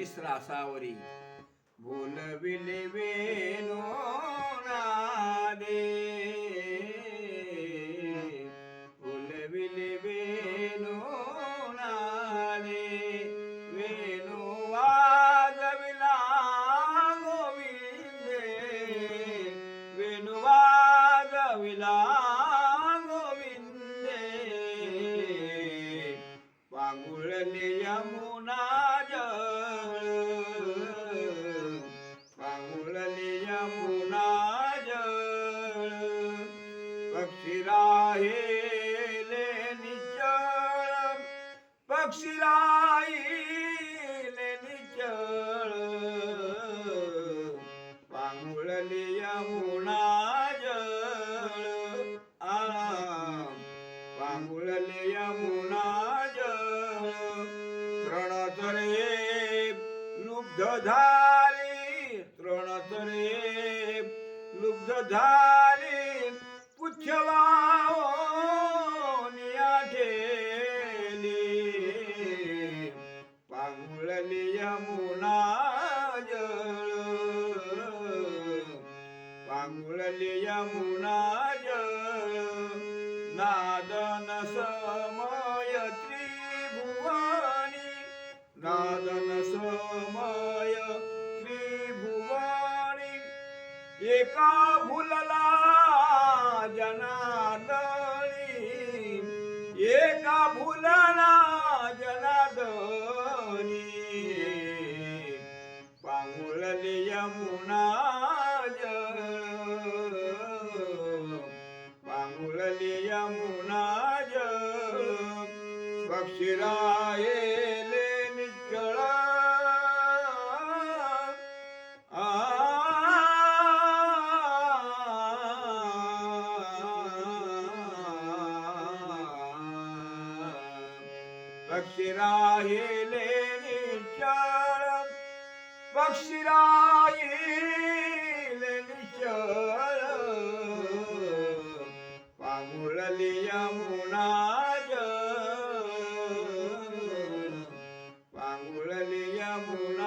विश्रासावरी. बोलविले वेणू नादे. बोलविले वेणू नादे. वेणू वाजविला गोविंदे. वेणू वाजविला गोविंदे. पांगुळले यमुना पक्षी राहिले निचळ. पक्षी राहिले निचळ. पांगुळली यमुना जळ. आ पांगुळले यमुना जळ. तृणतरे लुब्ध झाली तृणतरे लुब्ध झाली पुच्छवानिया ठेली पांगुळली यमुना जळ. पांगुळली यमुना जळ. नादन समय त्रिभुवनी. नादन समय त्रिभुवनी. एका भुलला जनादनी एका भुलला जनादनी पांगुळले यमुना जळ पांगुळले यमुना जळ बक्षराए च बसीर पांगुरली जमूना पांगुरली जमून